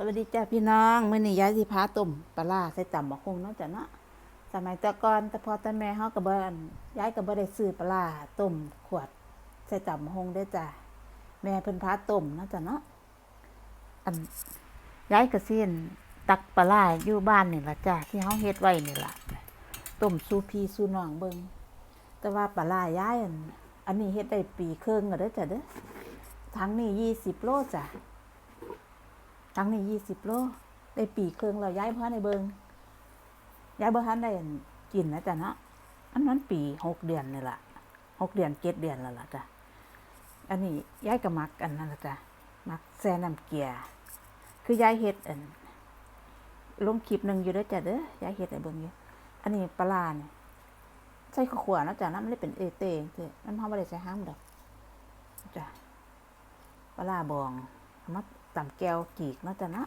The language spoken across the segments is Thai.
สวัสดีจ้าพี่น้องมื้อนี้ยายสิพาต้มปลาใส่ตำบักคงเนาะจ้ะเนาะสมัยต่ก่อนแต่พอแต่แม่เฮาก็บ่อั่นยายก็บ่ได้ซื้อปลาร้าต้มขวดใส่ตำบักคงเด้จ้ะแม่เพิ่นพาต้มเนาะจ้ะเนาะอันยายก็สิอั่นตักปลาอยู่บ้านนี่ล่ะจ้ะที่เฮาเฮ็ดไว้นี่ล่ะต้มสูพี่สูน้องเบิ่งแต่ว่าปลาร้ายายอันอันนี้เฮ็ดได้ปีครึ่งแล้วเด้จ้ะเด้อถังนี้20โลจ้ะ ทั้งนี้ยี่สิบโลได้ปีเครื่องเราย้ายเพ่อในเบิงย้ายบ่ทันได้กินนะจ๊ะเนาะอันนั้นปีหกเดือนนี่แหละหกเดือนเจ็ดเดือนแล้วล่ะจ้ะอันนี้ย้ายก็มักอันนั้นละจ้ะมักแซ่น้ำเกียคือย้ายเฮ็ดอันลงคลิปหนึ่งอยู่ด้อจ้ะเด้อย้ายเฮ็ดให้เบิงอยู่อันนี้ปลาเนี่ยใส่ข้วขวานะจ๊ะน้ำมันเลยเป็นเอเต้จ้ะน้ำเฮาบ่ได้ใส่ห้ามดอกจ้ะปลาร้าบองเอามา ต่ำแก้วกีกเนาะจ้ะนะ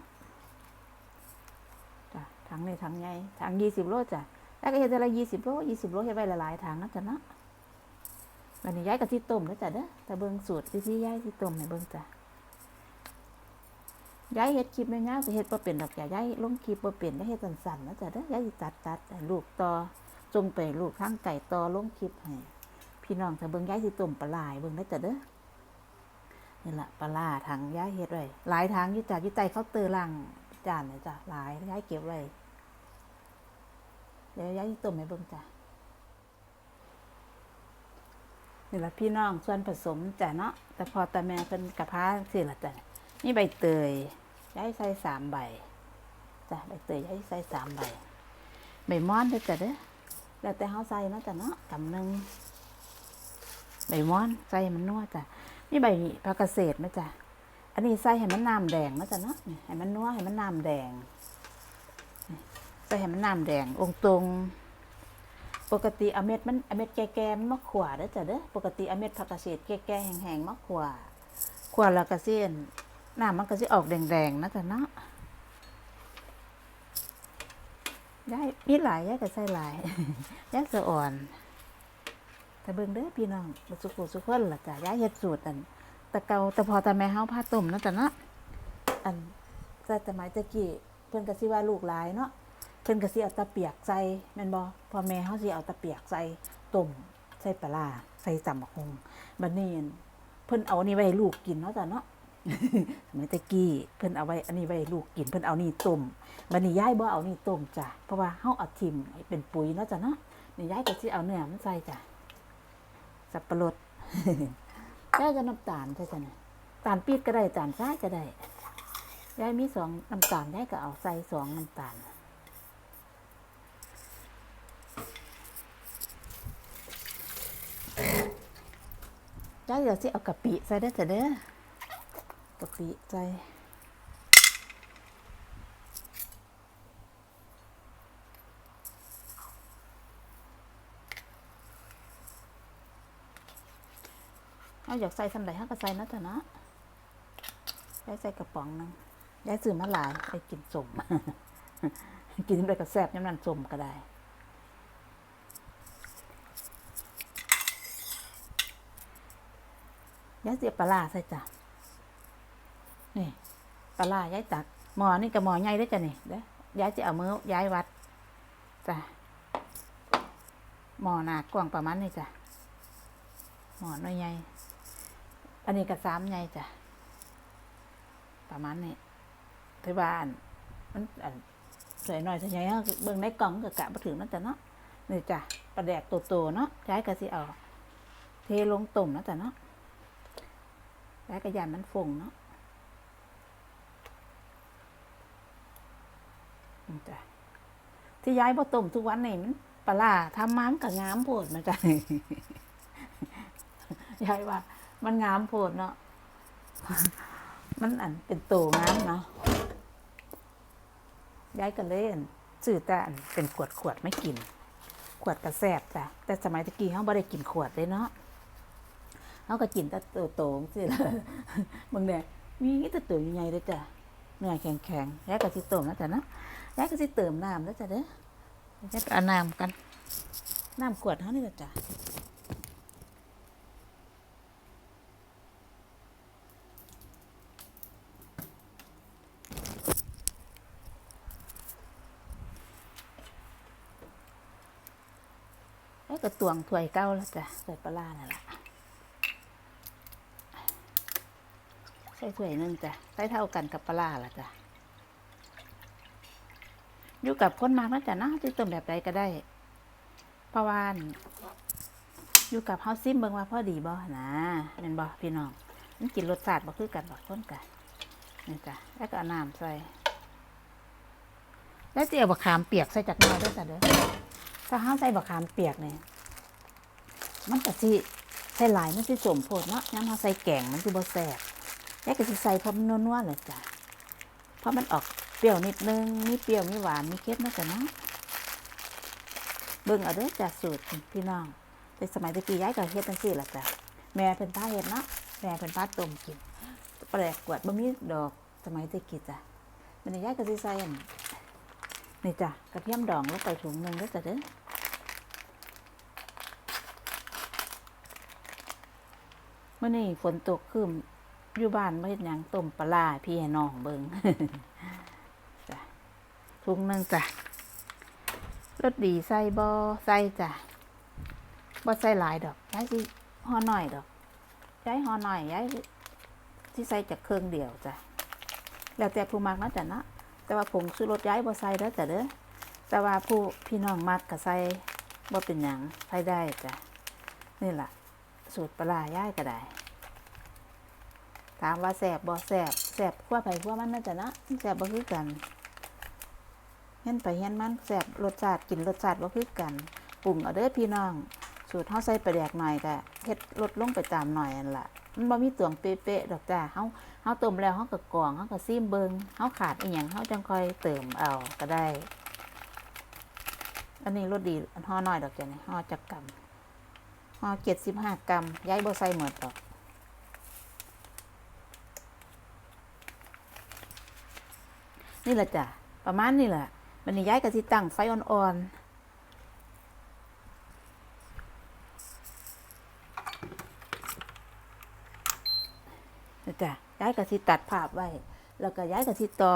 จ้ะถังนี่ถังใหญ่ถังยี่สิบโลจ้ะแล้วก็เฮ็ดแต่ละยี่สิบโลยี่สิบโลเฮ็ดไว้หลายๆถังเนาะจ้ะนะบัดนี้ย้ายกับที่ต้มเนาะจ้ะเด้อแต่เบิ่งสูตรที่ที่ย้ายที่ต้มให้เบิ่งจ้ะย้ายเฮ็ดคลิปยาวๆก็เฮ็ดบ่เป็นดอกจ้ะย้ายลงคลิปบ่เป็นได้เฮ็ดสั้นๆนาะจ้ะเด้อย้ายสิตัดตัดลูกต่อจงไปลูกข้างไก่ต่อลงคลิปให้พี่น้องถ้าเบิ่งย้ายสิต้มปลาไหลายเบิ่งได้จ้ะเด้อ นี่แหละปลาร้าถังย้ายเฮ็ดไว้หลายถังยู่จ้ะอยู่ใต้เคาเตอร์ล่างจานเนี่ยจ้ะหลายย้ายเก็บไว้เดี๋ยวย้ายต้มให้เบิ่งจ้ะนี่แหละพี่น้องส่วนผสมจ้ะเนาะแต่พอแต่แม่เป็นกระเพาสิละจ้ะนี่ใบเตยย้ายใส่สามใบจ้ะใบเตยย้ายใส่สามใบใบม้อนด้อจ้ะเด้อแล้วแต่เฮาใส่เนาะจ้ะเนาะกำหนึ่งใบม้อนใส่มันนัวจ้ะ นี่ใบผักเกษตรนะจ๊ะอันนี้ใส่ให้มันน้ำแดงนะจ๊ะเนาะให้มันนัวให้มันน้ำแดงใส่ให้มันน้ำแดงองตรงปกติอเม็ดมันอเม็ดแก่ๆมันมาขวาเด้อจ้ะเด้อปกติอเม็ดผักเกษแก่ๆแห้งๆมาขวาขวาแล้วก็เส้นน้ำมันก็สิออกแดงๆนะจ๊ะเนาะยายมีหลายยายก็ใส่หลายยายสะอ่อน แต่เบิ่งเด้อพี่น้องบสุขุสุขคนล่ะจ้ะย้ายเฮ็ดสูตรอันตะเกาต่พอต่แม่เฮาพาต้มเนาะจ้ะเนาะอันแต่สมัยตะกี้เพิ่นก็สิว่าลูกหลายเนาะเพิ่นก็สิเอาตะเปียกใส่แม่นบ่พ่อแม่เฮาสิเอาตะเปียกใส่ต้มใส่ปลาใส่ตำบักหุ่งบัดนี้อั่นเพิ่นเอานี่ไว้ให้ลูกกินเนาะจ้ะเนาะสมัยตะกี้เพิ่นเอาไว้อันนี้ไว้ลูกกินเพิ่นเอานี่ต้มบัดนี้ยายบ่เอานี่ต้มจ้ะเพราะว่าเฮาเอาทิ่มให้เป็นปุ๋ยเนาะจ้ะเนาะนี่ยายก็สิเอาเนื้อมันใส่จ้ะ สับปะรดยายก็น้ำตาลใช่ไหมตาลปี๊ดก็ได้ตาลทรายก็ได้ยายมีสองน้ำตาลยายก็เอาใส่สองน้ำตาลยายเดี๋ยวสิเอากะปิใส่ได้อจ้ะเด้อกะปิใส่ เอาอยากใส่สำใดเขาก็ใส่นะจ้ะเนาะย้ายใส่กระป๋องนึงย้ายซื้อมาหลายไปกินสมกินไปกับแซ่บยำนันสมก็ได้ย้ายเสียปลาร้าใส่จ้ะนี่ปลาร้ายายตักหมอนี่กับหมอใหญ่ได้จ้ะนี่เด้อยายจะเอามือย้ายวัดจ้ะหมอหนากว้างประมาณนี้จ้ะหมอน้อยใหญ่ อันนี้ก็สามใหญ่จ้ะ ประมาณนี้ที่บ้านมันอันใส่หน่อยใส่ใหญ่เอาเบิ่งในกล่องก็กะมาถึงนั่นจ้ะเนาะนี่จ้ะปลาแดกโตๆเนาะย้ายก็สิเอาเทลงตุ่มนะจ้ะเนาะแล้วก็ยันมันฟงเนาะนี่จ้ะที่ย้ายบ่ต้มทุกวันนี่มันปลาร้าทำมามันก็งามโพดนะจ๊ะยายว่า มันงามโพดเนาะ มันอันเป็นโตงามเนาะย้ายก็เล่นซื้อแต่อันเป็นขวดขวดไม่กิน ขวดกระแสบจ้ะแต่สมัยตะกี้เขาบ่ได้กินขวดเลยเนาะเขาก็กินแต่ตัวโตๆสิล่ะบางเนี่ยมีแต่ตัวใหญ่เลยจ้ะเนื้อแข็งๆแล้วก็สิต้มนะจ๊ะนะแล้วก็สิเติมน้ำแล้วจ้ะเด้อแล้วก็เอาน้ำกันน้ำขวดเท่านี้จ้ะ กระตวงถ้วยเก้าแล้วจ้ะถ้วยปลาร้านั่นแหละใส่ถ้วยนึงจ้ะใส่เท่ากันกับปลาร้าละจ้ะอยู่กับคนมากนะจ้ะนะจะต้มแบบใดก็ได้เพราะว่าอั่นอยู่กับเฮาซิมเบิ่งว่าพ่อดีบ่นะแม่นบ่พี่น้องมันกินรสชาติบ่คือกันบ่คนกันนี่จ้ะแล้วก็น้ำใส่แล้วจะเอาบะขามเปียกใส่จากหน้อยด้วยจ้ะเด้อถ้าห้าใส่บะขามเปียกเนี่ย มันก็สิใส่หลายมันสิสมโพดเนาะย้ำเฮาใส่แกงมันสิบ่แซ่บแล้ก็สิใส่พร้อมันัวๆเลยจ้ะเพราะมันออกเปรี้ยวนิดนึงมีเปรี้ยวมีหวานมีเค็มนะจ้ะเนาะเบิ่งเอาเด้อจ้ะสูตรพี่น้องแต่สมัยตะกี้ยายก็เฮ็ดจังซี่ล่ะจ้ะแม่เป็นป้าเฮ็ดเนาะแม่เป็นป้าต้มกินแปลกกวดบ่มีดอกสมัยตะกี้จ้ะมันยายก็สิใส่นี่จ้ะกระเทียมดองลงไปถุงนึงแล้วจ้ะเด้อ มื่อนี้ฝนตกคืมอยู่บ้านไม่เห็นยังต้มปลาพี่ให้น้องเบิงจ้ะถุงหนึ่งจ้ะรสดีใส่บอใส่จ้ะบอใส่หลายดอกย้ายสิห่อหน่อยดอกย้ายห่อหน่อยย้ายที่ใส่จากเครื่องเดียวจ้ะแล้วแต่ผู้มักนะจ้ะนะแต่ว่าผงชูรสย้ายบ่ใส่แล้วจ้ะเด้อแต่ว่าผู้พี่น้องมักก็ใส่บ่เป็นหยังใส่ได้จ้ะนี่แหละ สูตรปลาย้ายก็ได้ ถามว่าแสบบ่แสบแสบขั้วไผ่ขั้วมันน่าจะนะแสบบ่คือกันเห็นไปเห็นมันแสบรสชาติกินรสชาติบ่คือกันปรุงเอาเด้อพี่น้อง สูตรเฮาใส่ปลาแดกหน่อยก็เฮ็ดลดลงไปตามหน่อยนั่นล่ะมันบ่มีตวงเป๊ะๆดอกจ้าเฮาเฮาต้มแล้วเฮาก็กรองเฮาก็ซิมเบิงเฮาขาดอีหยังเฮาจังค่อยเติมเอาก็ได้ อันนี้รสดีอันห่อน้อยดอกจ้ะนี่ห่อจักกำ ห่อเจ็ดสิบห้ากรัมย้ายบ่ใส่หมดดอกนี่แหละจ้ะ ประมาณนี้แหละมันนี้ย้ายก็สิตั้งไฟอ่อนๆนะจ้ะย้ายก็สิตัดภาพไว้ แล้วก็ย้ายก็สิต่อ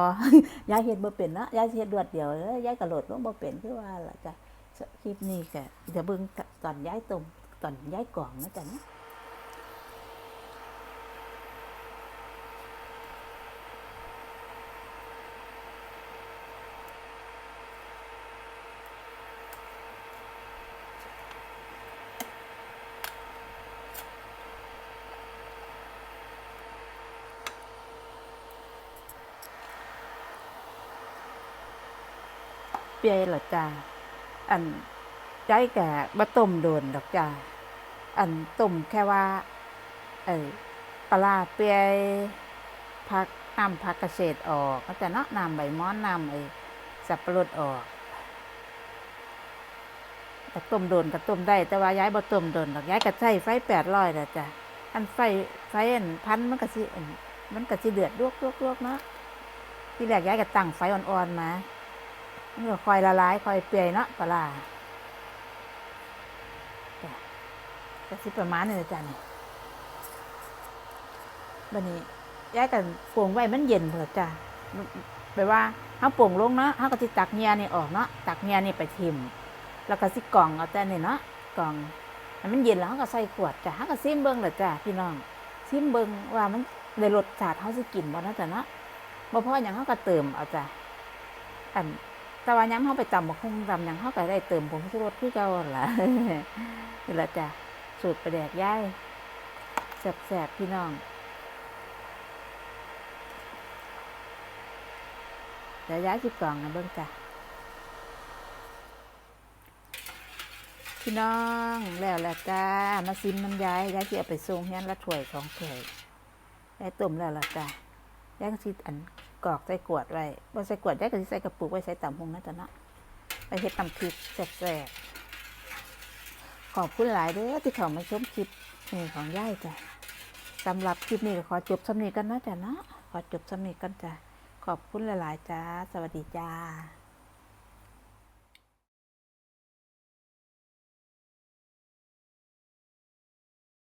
ย้ายเฮ็ดบ่เป็นนะย้ายเฮ็ดรวดเดียวเลยย้ายก็โหลดลงบ่เป็นคือว่าล่ะจ้ะคลิปนี้ก็เดี๋ยวเบิ่งตอนย้ายต้ม ตอนย้ายกล่องนะจ้ะนะเปียหรอจ้าอัน ใจแก่บะต้มโดนดอกจ้าอันต้มแค่ว่า เออปลาเปียพักนำพักเกษตรออกก็จะเนาะนำใบม้อนนำไอ้สับปะรดออกแต่ต้มโดนก็ต้มได้ แต่ว่าย้ายบะต้มโดนดอกย้ายกระใช้ไฟแปดร้อยแล้วจ้ะอันไฟไฟอันพันมันก็สิมันก็สิเดือดลวกลวกลวกเนาะที่แรกย้ายก็ตั้งไฟอ่อนๆมามันก็คอยละลายคอยเปื่อยเนาะปลาร้าจ้ะ ก็สิประมาณนี้เลยจ้ะนี่บันนี้ย้ายกันป่งไว้มันเย็นเถอะจ้ะแปลว่าเขาป่งลงเนาะเขาก็สิตักเนียนี่ออกเนาะตักเนียนี่ไปทิมแล้วก็สิกล่องเอาแต่นี่เนาะกล่องมันเย็นแล้วเขาก็ใส่ขวดจ้ะเขาก็ซิมเบิ้งเลยจ้ะพี่น้องซิมเบิ้งว่ามันได้รสชาติเขาสิกินบ่เนาะจ้ะเนาะบ่พออย่างเขาก็เติมเอาจ้ะอันแต่ว่าย้ำเขาไปตำบักหุ่งตำหยังเขาก็ได้เติมผงชูรสคือเก่าหล่ะนี่แหละจ้ะ สูตรประแดกย่ายแสบๆพี่น้อง เดี๋ยวย้ายสิกล่องนะเบิ่งจ้ะพี่น้องแล้วแหละจ้ามาซิมน้ำย้ายย้ายสิเอาไปส่งเฮียนละถ้วยสองถ้วยย้ายต้มแล้วล่ะจ้ะย้ายก็สิอันกรอกใส่ขวดไว้บ่ใส่ขวดได้ก็สิใส่กระปุกไว้ใส่ต่ำหงนะจ๊ะเนาะไปเฮ็ดตำพริกแซ่บๆ ขอบคุณหลายเด้อที่เข้ามาชมคลิปนี่ของย่ายจ้ะสำหรับคลิปนี้ขอจบสำนีกันนะจ้ะเนาะขอจบสำนีกันจ้ะขอบคุณหลาย ๆ จ้า สวัสดีจ้า